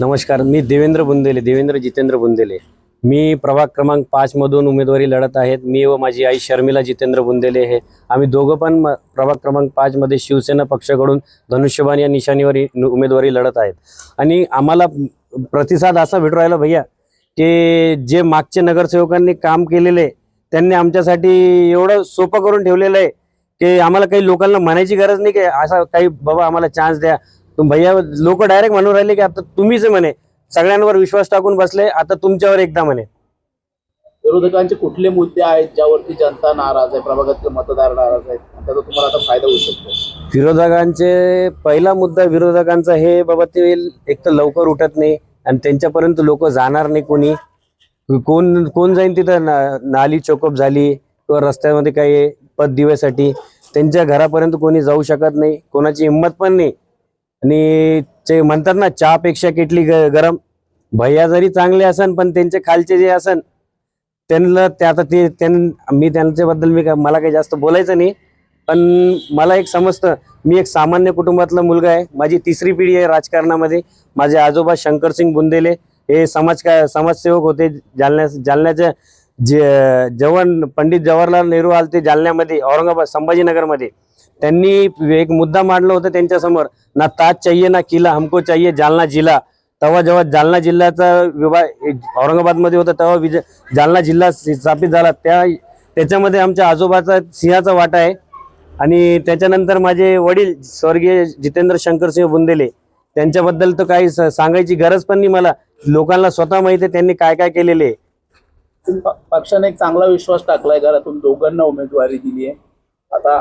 नमस्कार मी देवेंद्र बुंदेले देवेंद्र जितेंद्र बुंदेले. मी प्रभाग क्रमांक पाचमधून उमेदवारी लढत आहेत. मी व माझी आई शर्मिला जितेंद्र बुंदेले हे. आम्ही दोघं पण म- प्रभाग क्रमांक पाचमध्ये शिवसेना पक्षाकडून धनुष्यबाण या निशाणीवर उमेदवारी लढत आहेत. आणि आम्हाला प्रतिसाद असा भेटू राहिला भैया की जे मागचे नगरसेवकांनी काम केलेले त्यांनी आमच्यासाठी एवढं सोपं करून ठेवलेलं आहे की आम्हाला काही लोकांना म्हणायची गरज नाही की असा काही बाबा आम्हाला चान्स द्या तुम भैया लोक डायरेक्ट म्हणून राहिले की आता तुम्हीच म्हणे. सगळ्यांवर विश्वास टाकून बसले आता तुमच्यावर एकदा म्हणे. विरोधकांचे कुठले मुद्दे आहेत ज्यावरती जनता नाराज आहे प्रभागातले मतदार नाराज आहेत? त्याचा तुम्हाला आता फायदा होऊ शकतो. विरोधकांचे पहिला मुद्दा विरोधकांचा हे बाबा ते एक तर लवकर उठत नाही आणि त्यांच्यापर्यंत लोक जाणार नाही कोणी. कोण कोण जाईन तिथं ना, नाली चोकअप झाली किंवा रस्त्यामध्ये काही पद दिव्यासाठी. त्यांच्या घरापर्यंत कोणी जाऊ शकत नाही कोणाची हिंमत पण नाही. आणि ते म्हणतात ना चहापेक्षा किटली ग- गरम. भैया जरी चांगले असन पण त्यांचे खालचे जे असन त्यांना ते आता ते त्यां मी त्यांच्याबद्दल मी काय मला काही जास्त बोलायचं नाही. पण मला एक समजतं मी एक सामान्य कुटुंबातला मुलगा आहे. माझी तिसरी पिढी आहे राजकारणामध्ये. माझे आजोबा शंकरसिंग बुंदेले हे समाज का समाजसेवक होते. जालन्या जालन्याच्या जे जवान पंडित जवाहरलाल नेहरू आलते जालन्यामध्ये औरंगाबाद संभाजीनगरमध्ये. त्यांनी एक मुद्दा मांडला होता त्यांच्यासमोर ना ताज चाहिये ना किला हमको चाहिये जालना जिल्हा तेव्हा जेव्हा जालना जिल्ह्याचा विभाग औरंगाबादमध्ये होता तेव्हा विजय जालना जिल्हा स्थापित झाला. त्या त्याच्यामध्ये आमच्या आजोबाचा सिंहाचा वाटा आहे. आणि त्याच्यानंतर माझे वडील स्वर्गीय जितेंद्र शंकरसिंह बुंदेले त्यांच्याबद्दल तर काही स- सांगायची गरज पण नाही मला. लोकांना स्वतः माहिती आहे त्यांनी काय काय केलेले आहे. पक्षाने एक चांगला विश्वास टाकलाय घरातून. दोघांना उमेदवारी दिली आहे आता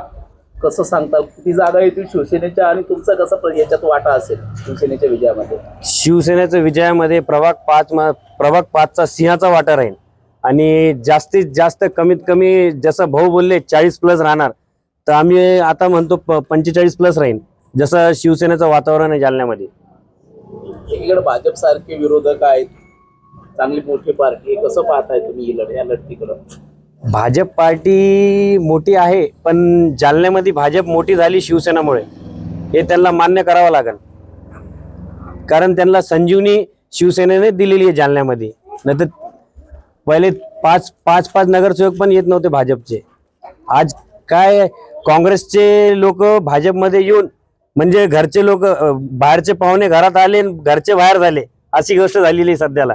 कसं सांगताल किती जागा येतील शिवसेनेच्या आणि तुमचा कसा याच्यात वाटा असेल शिवसेनेच्या विजयामध्ये? शिवसेनेच्या विजयामध्ये प्रभाग पाच प्रभाग पाचचा सिंहाचा वाटा राहील. आणि जास्तीत जास्त कमीत कमी जसं भाऊ बोलले चाळीस प्लस राहणार. तर आम्ही आता म्हणतो पंचेचाळीस प्लस राहील जसं शिवसेनेचं वातावरण आहे जालन्यामध्ये. एकीकडे भाजप सारखे विरोधक आहेत चांगली मोठी पार्टी आहे. कसं पाहताय तुम्ही ही लढ या लढतीकडं? भाजप पार्टी मोठी आहे पण जालन्यामध्ये भाजप मोठी झाली शिवसेनामुळे. हे त्यांना मान्य करावं लागेल. कारण त्यांना संजीवनी शिवसेनेने दिलेली आहे जालन्यामध्ये. नाही तर पहिले पाच पाच पाच नगरसेवक पण येत नव्हते भाजपचे. आज काय काँग्रेसचे लोक भाजपमध्ये येऊन म्हणजे घरचे लोक बाहेरचे पाहुणे घरात आले आणि घरचे बाहेर झाले अशी गोष्ट झालेली आहे सध्याला.